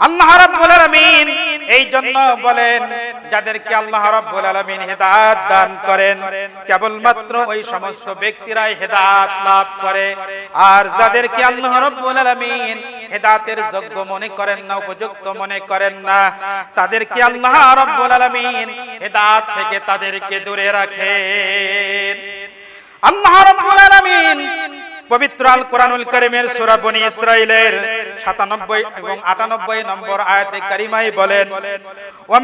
আল্লাহ আর যোগ্য মনে করেন না, উপযুক্ত মনে করেন না, তাদেরকে আল্লাহ রাব্বুল আলামিন হেদায়েত থেকে তাদেরকে দূরে রাখেন। আল্লাহ পবিত্র আল কোরআনুল কারীমের সূরা বনি ইসরাইলের 97 এবং 98 নম্বর আয়াতে কারিমাই বলেন ওয়া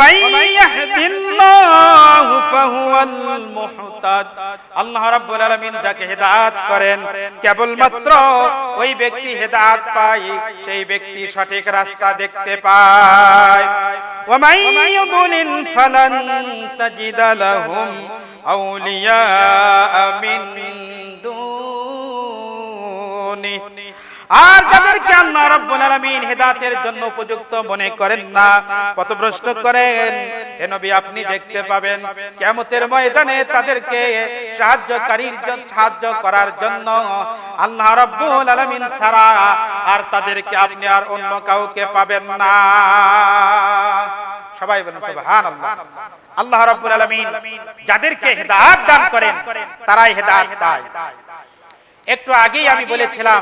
ফাহুয়াল মুহতাদ। আল্লাহ রাব্বুল আলামিন যাকে হেদায়েত করেন, কেবলমাত্র ওই ব্যক্তি হেদায়েত পায়, সেই ব্যক্তি সঠিক রাস্তা দেখতে পায়। ওয়া ফালান আউলিয়া আর যাদেরকে আল্লাহ রাব্বুল আলামিন হেদায়েতের জন্য উপযুক্ত মনে করেন না, পথভ্রষ্ট করেন। হে নবী, আপনি দেখতে পাবেন কিয়ামতের ময়দানে তাদেরকে সাহায্যকারীর জন্য সাহায্য করার জন্য আল্লাহ রাব্বুল আলামিন ছাড়া আর তাদেরকে আপনি আর অন্য কাউকে পাবেন না। সবাই বলেন, সুবহানাল্লাহ। আল্লাহ রাব্বুল আলামিন যাদেরকে হেদায়েত দান করেন, তারাই হেদায়েত পায় একটু আগেই আমি বলেছিলাম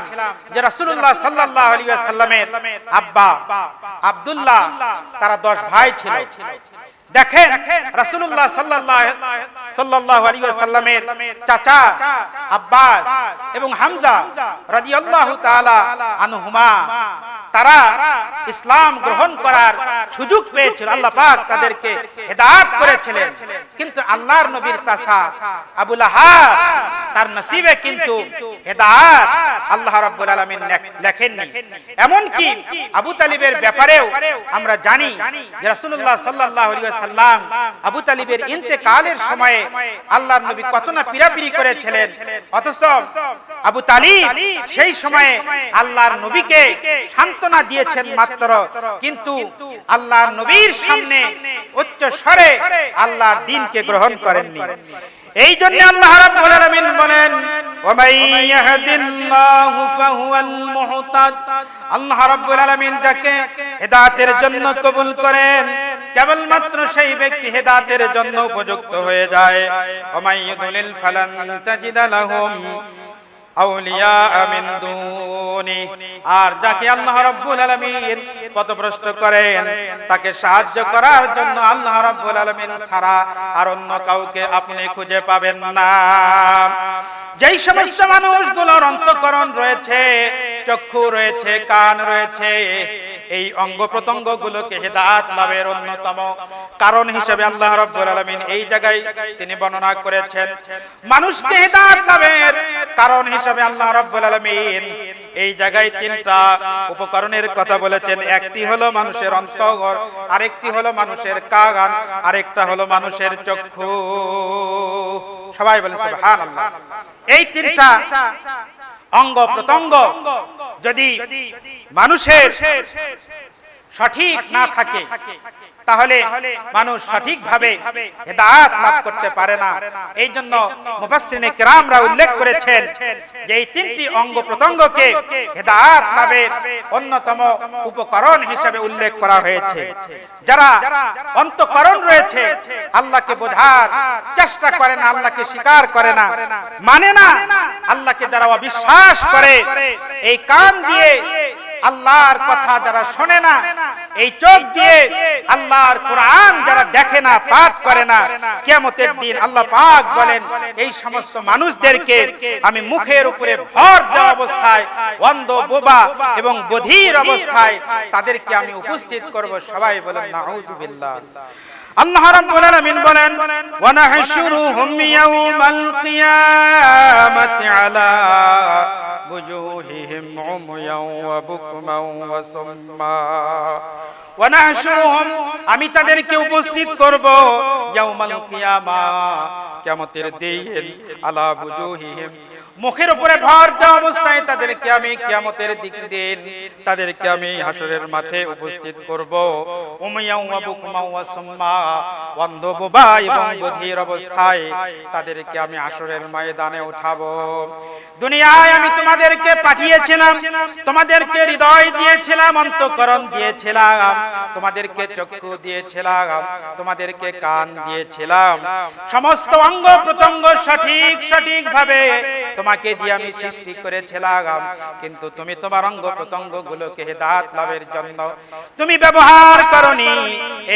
যে রাসূলুল্লাহ সাল্লাল্লাহু আলাইহি ওয়াসাল্লামের আব্বা আব্দুল্লাহ তারা 10 ভাই ছিল। দেখেন রাসূলুল্লাহ সাল্লাল্লাহু সাল্লাল্লাহু আলাইহি ওয়াসাল্লামের চাচা আব্বাস এবং হামজা রাদিয়াল্লাহু তাআলা আনহুমা। তারা ইসলাম গ্রহণ করার সুযোগ পেয়েছিল। আল্লাহ পাক তাদেরকে হেদায়েত করেছিলেন। কিন্তু আল্লাহর নবীর চাচা আবু লাহাব তার নসিবে কিন্তু হেদায়েত আল্লাহ রাব্বুল আলামিন লেখেননি। এমন কি আবু তালিবের ব্যাপারেও আমরা জানি যে রাসূলুল্লাহ সাল্লাল্লাহু আলাইহি ওয়াসাল্লাম আবু তালিবের ইন্তেকালের সময়ে আল্লাহর নবী কত না পীড়াপিড়ি করেছিলেন। অথচ আবু তালিব সেই সময়ে আল্লাহর নবীকে সান্ত্বনা দিয়েছেন মাত্র, কিন্তু আল্লাহর নবীর সামনে উচ্চ স্বরে আল্লাহর দিনকে গ্রহণ করেননি। এই জন্য আল্লাহ রাব্বুল আলামিন বলেন ওয়া ইয়াহদিল্লাহু ফাহুয়াল মুহতাদ। আল্লাহ রাব্বুল আলামিন যাকে হেদায়েতের জন্য কবুল করেন, কেবলমাত্র সেই ব্যক্তি হেদায়েতের জন্য উপযুক্ত হয়ে যায়। ইউদলিল ফালান তাজিদা লাহুম। আউলিয়া আমিন আর যাকে আল্লাহ রাব্বুল আলামিন পথভ্রষ্ট করেন, তাকে সাহায্য করার জন্য আল্লাহ রাব্বুল আলামিন ছাড়া আর অন্য কাউকে আপনি খুঁজে পাবেন না। যেই সমস্ত মানুষগুলোর অন্তকরণ রয়েছে, চক্ষু রয়েছে, কান রয়েছে এই অঙ্গ প্রত্যঙ্গ গুলোকে হেদাত লাভের অন্যতম কারণ হিসেবে আল্লাহ রাব্বুল আলামিন এই জায়গায় তিনি বর্ণনা করেছেন, মানুষকে হেদাত লাভের কারণ হিসেবে আল্লাহ রাব্বুল আলামিন এই জায়গায় তিনটা উপকরণের কথা বলেছেন। একটি হলো মানুষের অন্তঃকর আরেকটি হলো মানুষের কান আরেকটা হলো মানুষের চক্ষু। সবাই বলে সুবহানাল্লাহ। এই তিনটা অঙ্গ প্রত্যঙ্গ যদি মানুষের সঠিক না থাকে, তাহলে মানুষ সঠিকভাবে হেদায়েত লাভ করতে পারে না। এই জন্য মুফাসসিরিনে কেরামরা উল্লেখ করেছেন যে এই তিনটি অঙ্গ প্রত্যঙ্গকে হেদায়েত লাভের অন্যতম উপকরণ হিসেবে উল্লেখ করা হয়েছে। যারা অন্তকরণ রয়েছে, আল্লাহকে বোঝার চেষ্টা করে না, আল্লাহকে স্বীকার করে না মানে না, আল্লাহকে যারা অবিশ্বাস করে, এই কান দিয়ে আল্লাহর কথা যারা শোনে না এই চোখ দিয়ে আল্লাহর কোরআন যারা দেখে না পাঠ করে না কিয়ামতের দিন আল্লাহ পাক বলেন এই সমস্ত মানুষদেরকে আমি মুখের উপরে ভর দেওয়া অবস্থায় অন্ধ বোবা এবং বধির অবস্থায় তাদেরকে আমি উপস্থিত করব। সবাই বলেন নাউজুবিল্লাহ। আল্লাহ রাব্বুল আলামিন বলেন ওয়া নাহশুরুহুম ইয়াউমাল কিয়ামাতি আলা বুজুহিহিম عميا وبكما وصما ونحشرهم, আমি তাদেরকে উপস্থিত করব ইয়াউমাল কিয়ামা, কিয়ামতের দিন, আলা বুজুহিহিম মুখের উপরে ভর দেওয়া অবস্থায় তাদেরকে আমি কিয়ামতের দিক দিন তাদেরকে আমি হাসরের মাঠে উপস্থিত করব। উমাইয়া ওয়া বুকমা ওয়া সুম্মা অন্ধ বোবা এবং বধির অবস্থায় তাদেরকে আমি হাসরের ময়দানে উঠাবো। দুনিয়ায় আমি তোমাদেরকে পাঠিয়েছিলাম, তোমাদেরকে হৃদয় দিয়েছিলাম, অন্তঃকরণ দিয়েছিলাম, তোমাদেরকে চক্ষু দিয়েছিলাম, তোমাদেরকে কান দিয়েছিলাম। সমস্ত অঙ্গ প্রত্যঙ্গ সঠিক সঠিক ভাবে তোমাকে দিয়ে আমি সৃষ্টি করেছিলাম। কিন্তু তুমি তোমার অঙ্গ প্রত্যঙ্গ গুলোকে হেদাত লাভের জন্য তুমি ব্যবহার করনি।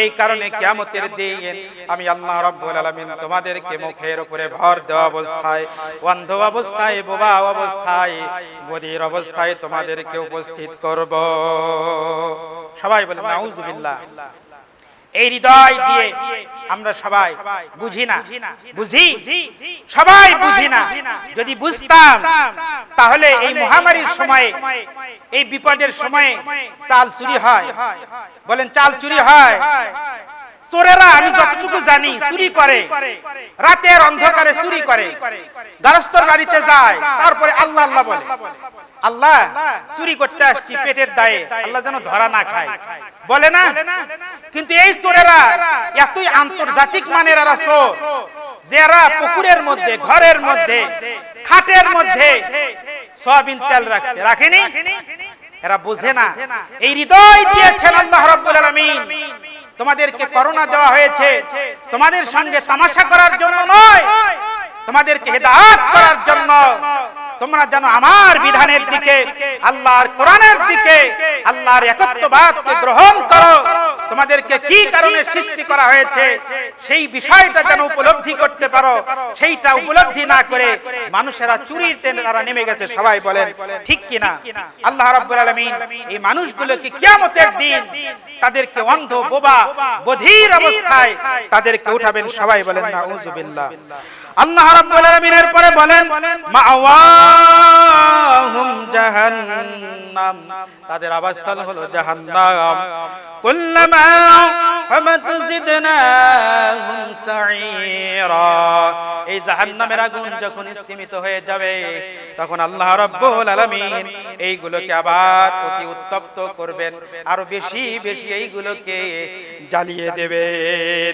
এই কারণে কিয়ামতের দিন আমি আল্লাহ রাব্বুল আলামিন তোমাদেরকে মুখের উপরে ভর দেওয়া অবস্থায়, অন্ধ অবস্থায়, বোবা অবস্থায় বধির অবস্থায় তোমাদেরকে উপস্থিত করব। সবাই বলে নাউজুবিল্লাহ। এই হৃদয় দিয়ে আমরা সবাই বুঝি না। বুঝি সবাই বুঝি না। যদি বুঝতাম তাহলে এই মহামারীর সময়ে এই বিপদের সময়ে চাল চুরি হয়। বলেন চাল চুরি হয়। চোরেরা আমি যতটুকু জানি, চুরি করে। রাতের অন্ধকারে চুরি করে। গারস্থর বাড়িতে যায়, তারপরে আল্লাহ আল্লাহ বলে, আল্লাহ, চুরি করতে আসছি পেটের দায়ে, আল্লাহ যেন ধরা না খায়। বলে না? কিন্তু এই চোরেরা এতই আন্তর্জাতিক মানের এরা যারা পুকুরের মধ্যে, ঘরের মধ্যে, খাটের মধ্যে সয়াবিন তেল রাখছে। রাখেনি? এরা বোঝে না। এই হৃদয় দিয়েছেন আল্লাহ রাব্বুল আলামিন তোমাদেরকে করোনা দেওয়া হয়েছে। তোমাদের সঙ্গে তামাশা করার জন্য নয়। তোমাদেরকে হেদায়াত করার জন্য। তোমরা যেন আমার বিধানের দিকে আল্লাহর কোরআনের দিকে আল্লাহর একত্ববাদকে গ্রহণ করো। তোমাদেরকে কি কারণে সৃষ্টি করা হয়েছে? সেই বিষয়টা যেন উপলব্ধি করতে পারো। সেইটা উপলব্ধি না করে মানুষেরা চুরির তারা নেমে গেছে সবাই বলেন ঠিক কিনা? আল্লাহ রাব্বুল আলামিন এই মানুষগুলোকে কিয়ামতের দিন তাদেরকে অন্ধ বোবা বধির অবস্থায় তাদেরকে উঠাবেন সবাই বলেন নাউজুবিল্লাহ। আল্লাহ রাব্বুল আলামিনের পরে বলেন মাওয়াহুম তাদের আবাসস্থল হলো জাহান্নাম। কুল্লামা হামাত জিদনাহুম সাঈরা। এই জাহান্নামের আগুন যখন স্তিমিত হয়ে যাবে, তখন আল্লাহ রাব্বুল আলামিন এইগুলোকে আবার অতি উত্তপ্ত করবেন, আরও বেশি বেশি এইগুলোকে জ্বালিয়ে দেবেন।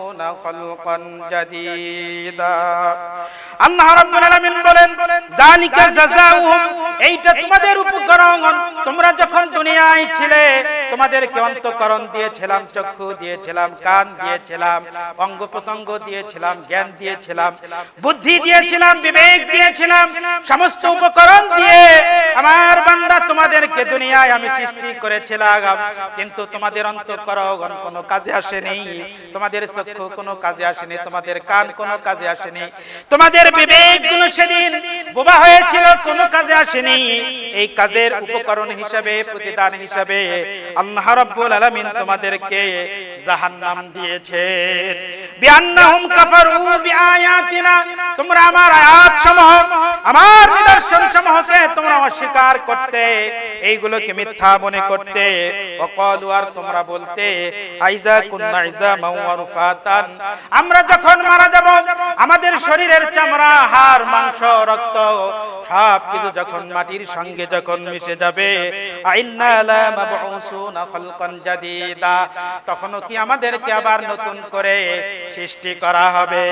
خلقا جديدا আল্লাহ রাব্বুল আলামিন বলেন জালিকা জাযাউহুম এইটা তোমাদের উপকরণ তোমরা যখন দুনিয়ায় ছিলে তোমাদেরকে অন্তঃকরণ দিয়েছিলাম চক্ষু দিয়েছিলাম কান দিয়েছিলাম অঙ্গ প্রত্যঙ্গ দিয়েছিলাম জ্ঞান দিয়েছিলাম বুদ্ধি দিয়েছিলাম বিবেক দিয়েছিলাম সমস্ত উপকরণ দিয়ে আমার বান্দা তোমাদেরকে দুনিয়ায় আমি সৃষ্টি করেছিলাম কিন্তু তোমাদের অন্তঃকরণ কোনো কাজে আসেনি তোমাদের চক্ষু কোনো কাজে আসেনি, তোমাদের কান কোনো কাজে আসেনি। তোমাদের বিবেকগুলো সেদিন বোবা হয়েছিল, কোনো কাজে আসেনি। এই কাজের উপকরণ হিসাবে, প্রতিদান হিসাবে আল্লাহ রাব্বুল আলামিন তোমাদেরকে জাহান্নাম দিয়েছেন। বিআন্নাহুম কাফারু বিআয়াতিনা, তোমরা আমার আয়াত সমূহ আমার নিদর্শন সমূহকে তোমরা অস্বীকার করতে এইগুলোকে মিথ্যা মনে করতে ওয়াকালু আর তোমরা বলতে আইজা কুন্না আমরা যখন মারা যাব আমাদের শরীরের চামড়া হাড় মাংস রক্ত সব কিছু যখন মাটির সঙ্গে যখন মিশে যাবে আইন্না লা মাবউসুনা খালকান জাদিদা। তখনও কি আমাদেরকে আবার নতুন করে সৃষ্টি করা হবে?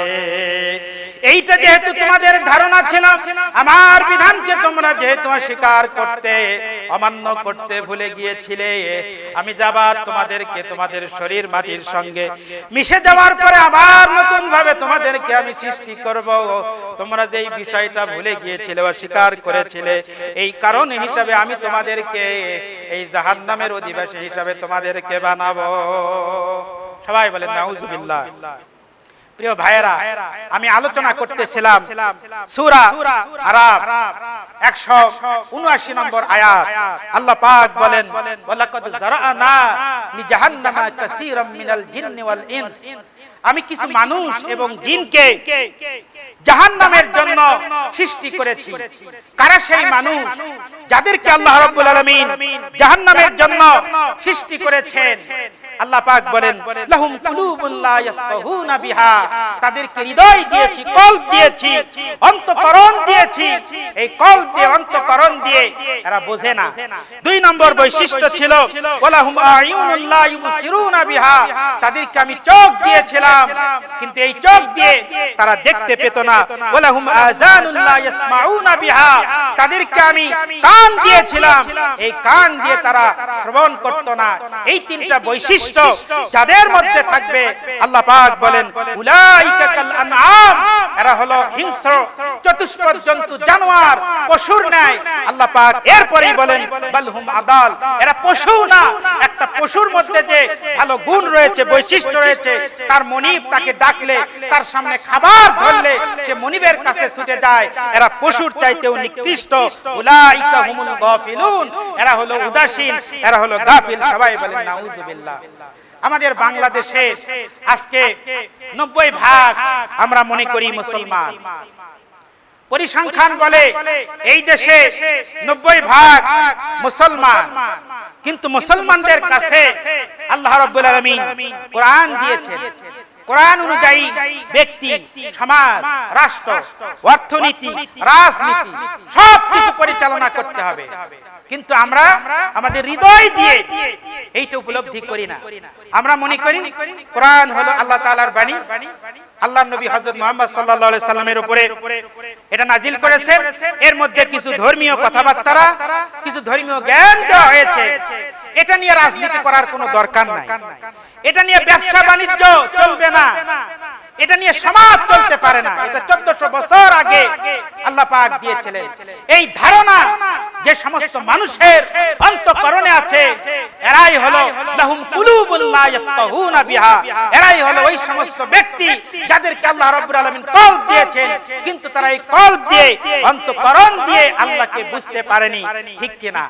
এইটা যেহেতু তোমাদের ধারণা ছিল আমার বিধানকে তোমরা যেহেতু অস্বীকার করতে, অমান্য করতে ভুলে গিয়েছিলে, আমি যাবার তোমাদেরকে তোমাদের শরীর মাটির সঙ্গে মিশে যাওয়ার পরে আবার নতুন ভাবে তোমাদেরকে আমি সৃষ্টি করব। তোমরা যেই বিষয়টা ভুলে গিয়েছিলে অস্বীকার করেছিলে, এই কারণ হিসাবে আমি তোমাদেরকে এই জাহান্নামের অধিবাসী হিসাবে তোমাদেরকে বানাবো। সবাই বলেন, নাউজুবিল্লাহ। প্রিয় ভাইয়েরা আমি আলোচনা করতেছিলাম সূরা আরাব একশো উনআশি নম্বর আয়াত। আল্লাহ পাক বলেন ওয়ালাকাদ জারানা লিজাহান্নামা কাসীরাম মিনাল জিন্নি ওয়াল ইনস। আমি কিছু মানুষ এবং জিনকে জাহান্নামের জন্য সৃষ্টি করেছি। কারা সেই মানুষ যাদেরকে আল্লাহ রাব্বুল আলামিন জাহান্নামের জন্য সৃষ্টি করেছেন। আল্লাহ পাক বলেন লাহুম কুলুবুন লা ইয়াফকাহুনা বিহা। তাদেরকে হৃদয় দিয়েছি কল্প দিয়েছি অন্তঃকরণ দিয়েছি। এই কল্প দিয়ে অন্তঃকরণ দিয়ে এরা বোঝে না। দুই নম্বর বৈশিষ্ট্য ছিল ওয়ালাহুম আয়ুনুন লা ইউবসিরুনা বিহা। তাদেরকে আমি চোখ দিয়েছিলাম কিন্তু এই চোখ দিয়ে তারা দেখতে পেত না। ওয়ালাহুম আযানুন লা ইয়াসমাউনা বিহা। তাদেরকে আমি কান দিয়েছিলাম। এই কান দিয়ে তারা শ্রবণ করত না। এই তিনটা বৈশিষ্ট্য যাদের মধ্যে থাকবে আল্লাহ পাক বলেন উলাইকা কাল আনআম। এরা হলো হিংস্র চতুষ্পদ জন্তু জানোয়ার পশুর ন্যায়। আল্লাহ পাক এরপরেই বলেন বালহুম আদাল। এরা পশু না। একটা পশুর মধ্যে যে ভালো গুণ রয়েছে, বৈশিষ্ট্য রয়েছে, তার মনিব তাকে ডাকলে, তার সামনে খাবার ধরলে, সে মনিবের কাছে ছুটে যায়। এরা পশুর চাইতেও নিকৃষ্ট। উলাইকা হুমুল গাফিলুন। এরা হলো উদাসীন, এরা হলো গাফিল। সবাই বলেন, নাউজুবিল্লাহ। আমাদের বাংলাদেশে আজকে নব্বই ভাগ আমরা মনে করি মুসলমান। পরিসংখ্যান বলে, এই দেশে নব্বই ভাগ মুসলমান। কিন্তু মুসলমানদের কাছে আল্লাহ রব্বুল আলমিন কোরআন দিয়েছেন। কোরআন অনুযায়ী ব্যক্তি সমাজ রাষ্ট্র অর্থনীতি রাজনীতি সব কিছু পরিচালনা করতে হবে। কিন্তু আমরা আমাদের হৃদয় দিয়ে এইটা উপলব্ধি করি না। আমরা মনে করি কোরআন হলো আল্লাহ তাআলার বাণী। আল্লাহ নবী হযরত মুহাম্মদ সাল্লাল্লাহু আলাইহি সাল্লামের উপরে এটা নাজিল করেছে এর মধ্যে কিছু ধর্মীয় কথাবার্তা কিছু ধর্মীয় জ্ঞান দেওয়া হয়েছে। এটা নিয়ে রাজনীতি করার কোনো দরকার নাই। এটা নিয়ে ব্যবসা বাণিজ্য চলবে না। এটা নিয়ে সমাজ চলতে পারে না। এটা চোদ্দশো বছর আগে আল্লাহ পাক দিয়েছিলেন। এই ধারণা যে সমস্ত মানুষের অন্তঃকরণে আছে, এরাই হলো লাহুম কুলুবুল লা ইয়াফকাহুনা বিহা। এরাই হলো ওই সমস্ত ব্যক্তি যাদেরকে আল্লাহ রাব্বুল আলামিন কলব দিয়েছেন, কিন্তু তারা এই কলব দিয়ে, অন্তঃকরণ দিয়ে আল্লাহকে বুঝতে পারেনি। ঠিক কিনা?